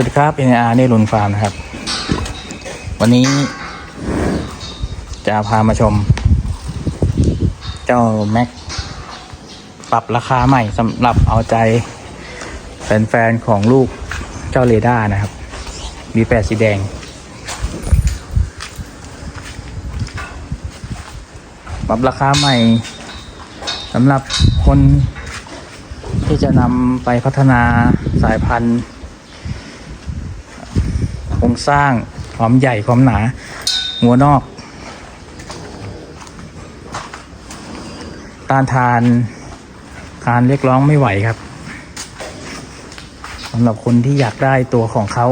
วัสดีครับ NR เนรุนฟาร์มนะครับ วันนี้ จะพามาชม เจ้าแม็กปรับราคาใหม่สำหรับเอาใจ แฟนๆ ของลูกเจ้าเรดาร์นะครับ V8 สีแดง ปรับราคาใหม่สำหรับคนที่จะนำไปพัฒนาสายพันธุ์ โครงสร้างความใหญ่ความหนาหัวนอกต้านทานการเรียกร้องไม่ไหวครับสำหรับคนที่อยากได้ตัวของเขา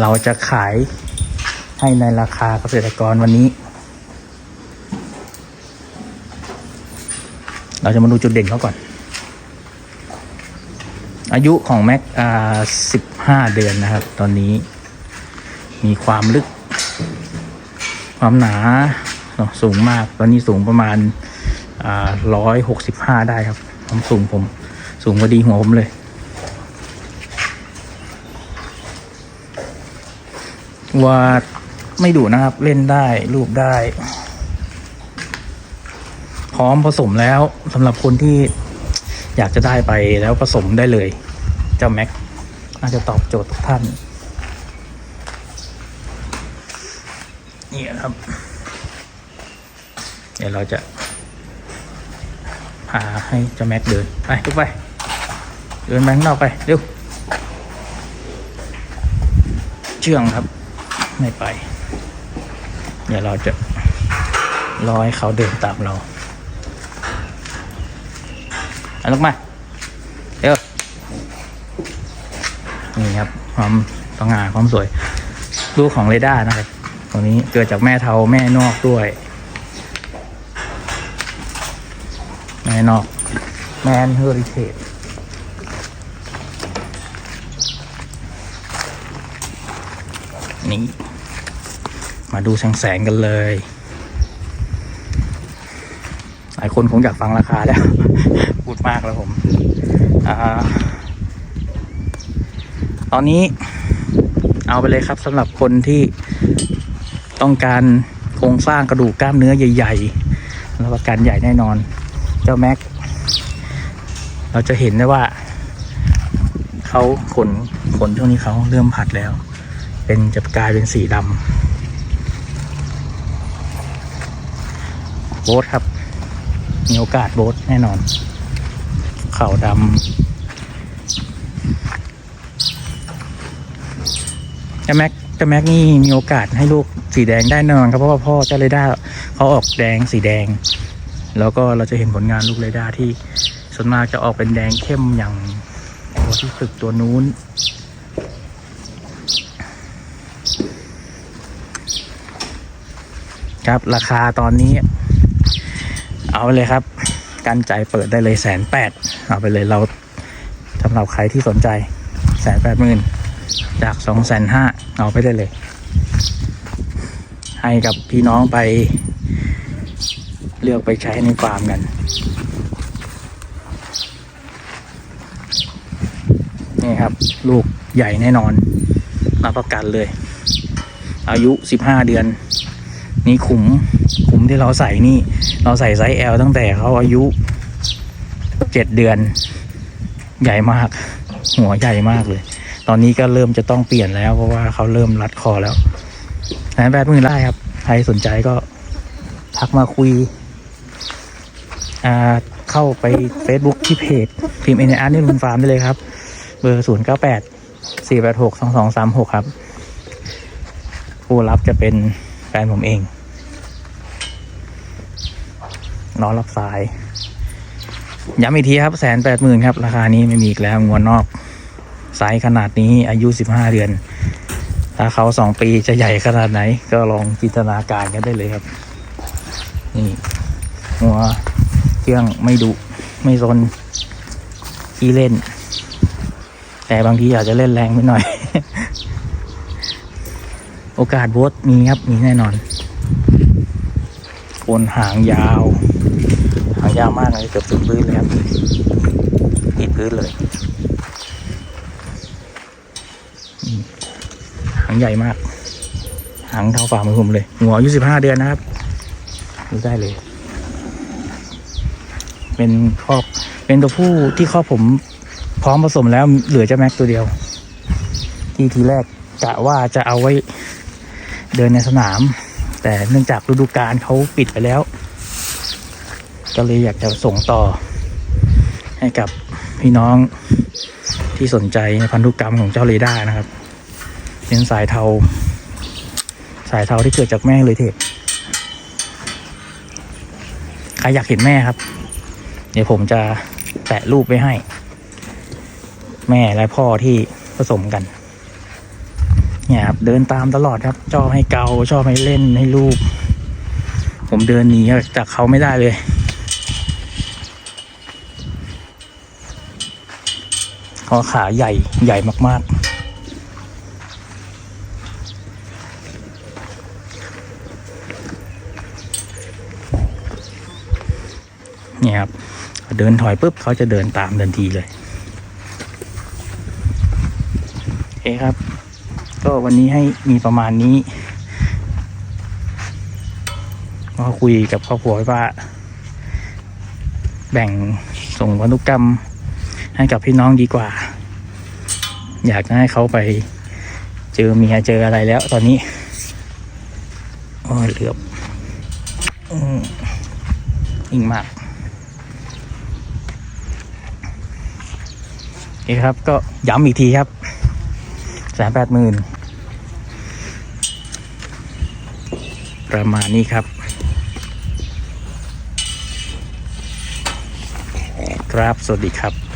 เราจะขายให้ในราคาเกษตรกรวันนี้ เราจะมาดูจุดเด่นเขาก่อน อายุของแม็กอ่าสิบห้าเดือนนะครับ ตอนนี้ มีความลึก ความหนาสูงมาก ตอนนี้สูงประมาณร้อยหกสิบห้าได้ครับความสูงผม สูงกว่าดีหัวผมเลย ว่าไม่ดุนะครับ เล่นได้รูปได้ พร้อมผสมแล้วสำหรับคนที่อยากจะได้ไปแล้วผสมได้เลย เจ้าแม็กน่าจะตอบโจทย์ทุกท่าน นี่ครับ เดี๋ยวเราจะ พาให้เจ้าแม็กเดิน ไปลุกไป เดินไปข้างนอกไป เร็ว เชื่องครับ ไม่ไป เดี๋ยวเราจะรอให้เขาเดินตามเราเอาลุกมาเดี๋ยว นี่ครับ ความต้องงานความสวย ลูกของเรดาร์นะครับตัวนี้เกิดจากแม่เทาแม่นอกด้วย แม่นอก แมนเฮอริเทจนี่มาดูแสงแสงๆกันเลย หลายคนคงอยากฟังราคาแล้ว พูดมากแล้วผม อ่า ตอนนี้เอาไปเลยครับสำหรับคนที่ต้องการโครงสร้างกระดูกกล้ามเนื้อใหญ่ๆรับประกันใหญ่แน่นอน เจ้าแม็ก เราจะเห็นได้ว่า เขาขนขนช่วงนี้เขาเริ่มผัดแล้ว เป็นจะกลายเป็นสีดำโบทครับ มีโอกาสโบทแน่นอนเข่าดำ จ้าแม็กเจ้าแม็กนี่มีโอกาสให้ลูกสีแดงได้แน่นอนครับเพราะว่าพ่อเจ้าเรด้าเขาออกแดงสีแดง แล้วก็เราจะเห็นผลงานลูกเรด้าที่ส่วนมากจะออกเป็นแดงเข้มอย่างตัวที่ฝึกตัวนู้นครับราคาตอนนี้ เอาไปเลยครับ กันใจเปิดได้เลยแสนแปดเอาไปเลยเราสำหรับใครที่สนใจแสนแปดหมื่น จากสองแสนห้าเอาไปได้เลย ให้กับพี่น้องไป เลือกไปใช้ในฟาร์มกัน นี่ครับ ลูกใหญ่แน่นอนรับประกันเลย อายุสิบห้าเดือน นี่ขุมขุมที่เราใส่นี่ เราใส่ไซส์ L ตั้งแต่เขาอายุเจ็ดเดือน ใหญ่มาก หัวใหญ่มากเลย ตอนนี้ก็เริ่มจะต้องเปลี่ยนแล้ว เพราะว่าเขาเริ่มรัดคอแล้วแสนแปดหมื่นได้ครับ ใครสนใจก็ทักมาคุย อ่าเข้าไป Facebook ที่เพจพิมพ์เอ็นอาร์นี่ลุนฟาร์มได้เลยครับ เบอร์ศูนย์เก้าแปดสี่แปดหกสองสองสามหกครับ ผู้รับจะเป็นแฟนผมเองน้องรับสาย ย้ำอีกทีครับแสนแปดหมื่นครับ ราคานี้ไม่มีอีกแล้วงวนนอก ไซส์ขนาดนี้อายุสิบห้าเดือน ถ้าเขาสองปีจะใหญ่ขนาดไหน ก็ลองจินตนาการกันได้เลยครับ นี่หัวเครื่องไม่ดุไม่ซนขี้เล่น แต่บางทีอาจจะเล่นแรงไปหน่อย โอกาสโบสมีครับมีแน่นอนคนหางยาว หางยาวมากเลยเกือบถึงพื้นเลยครับติดพื้นเลย อืมหางใหญ่มาก หางเท่าฝ่ามือผมเลยหัวอายุสิบห้าเดือนนะครับดูได้เลย เป็นครอบเป็นตัวผู้ที่ครอบผมพร้อมผสมแล้วเหลือเจ้าแม็กตัวเดียว ที่ทีแรกกะว่าจะเอาไว้เดินในสนาม แต่เนื่องจากฤดูกาลเขาปิดไปแล้ว ก็เลยอยากจะส่งต่อ ให้กับพี่น้องที่สนใจในพันธุกรรมของเจ้าเรด้านะครับ เป็นสายเทา สายเทาที่เกิดจากแม่เลยเทพใครอยากเห็นแม่ครับ เดี๋ยวผมจะแปะรูปไว้ให้ แม่และพ่อที่ผสมกัน เนี่ยครับเดินตามตลอดครับชอบให้เกาชอบให้เล่นให้ลูกผมเดินหนีจากเขาไม่ได้เลยคอขาใหญ่ใหญ่มากๆ นี่ยครับเดินถอยปุ๊บเขาจะเดินตามทันทีเลยโอเคครับ ก็วันนี้ให้มีประมาณนี้ก็คุยกับครอบครัวว่า แบ่งส่งพันุกรรมให้กับพี่น้องดีกว่า อยากให้เขาไปเจอเมียเจออะไรแล้วตอนนี้โอ้ยเหลือบ อืมยิ่งมาก นี่คครับ ก็ย้ำอีกทีครับแสนแปดหมื่นประมาณนี้ครับ ครับ สวัสดีครับ